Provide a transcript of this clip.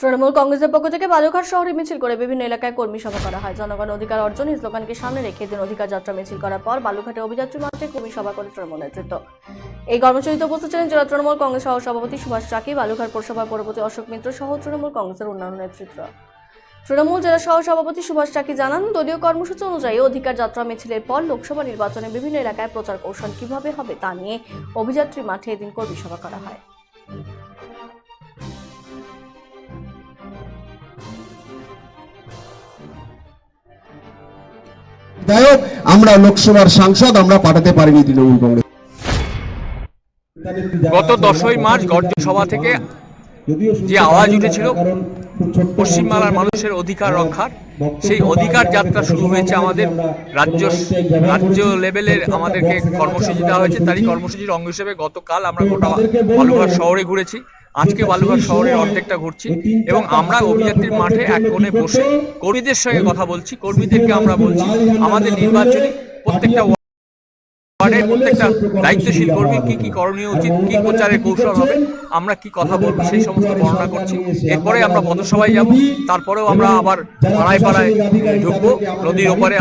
তৃণমূল কংগ্রেসের পক্ষ থেকে বালুঘাট শহরে মিছিল করে বিভিন্ন এলাকায় কর্মী সভা করা হয়। জনগণ অধিকার অর্জন স্লোগানকে সামনে রেখে দিন অধিকার যাত্রা মিছিল করার পর বালুঘাটে অভিযাত্রী মাঠে কর্মী সভা করে তৃণমূল নেতৃত্ব। এই কর্মসূচিতে উপস্থিত ছিলেন জেলা তৃণমূল কংগ্রেস সহ সভাপতি সুভাষ চাকি বালুঘাট পৌরসভার পরবর্তী অশোক মিত্র সহ তৃণমূল কংগ্রেসের অন্যান্য নেতৃত্ব। তৃণমূল জেলা সহ সভাপতি সুভাষ চাকি জানান, দলীয় কর্মসূচি অনুযায়ী অধিকার যাত্রা মিছিলের পর লোকসভা নির্বাচনে বিভিন্ন এলাকায় প্রচার কৌশল কীভাবে হবে তা নিয়ে অভিযাত্রী মাঠে এদিন কর্মী সভা করা হয়। বিধায়ক, আমরা লোকসভার সাংসদ, আমরা পাঠাতে পারিনি তৃণমূল কংগ্রেস। গত দশই মার্চ গর্জন সভা থেকে যে আওয়াজ উঠেছিল, পশ্চিমবাংলার মানুষের অধিকার রক্ষার, সেই অধিকার যাত্রা শুরু হয়েছে আমাদের রাজ্য রাজ্য লেভেলের আমাদেরকে কর্মসূচি দেওয়া হয়েছে। তারই কর্মসূচির অঙ্গ হিসেবে গতকাল আমরা গোটা শহরে ঘুরেছি। আজকে বালুঘাট শহরের অর্ধেকটা ঘুরছি এবং আমরা অভিযাত্রীর মাঠে এক কোণে বসে কর্মীদের সঙ্গে কথা বলছি কর্মীদেরকে আমরা বলছি আমাদের নির্বাচনী প্রত্যেকটা ওয়ার্ডের প্রত্যেকটা দায়িত্বশীল কর্মী কি কি করণীয় উচিত কি প্রচারের কৌশল হবে আমরা কি কথা বলব সেই সমস্ত বর্ণনা করছি। এরপরে আমরা পথসভায় যাব তারপরেও আমরা আবার পাড়ায় পাড়ায় ঢুকবো নদীর ওপারে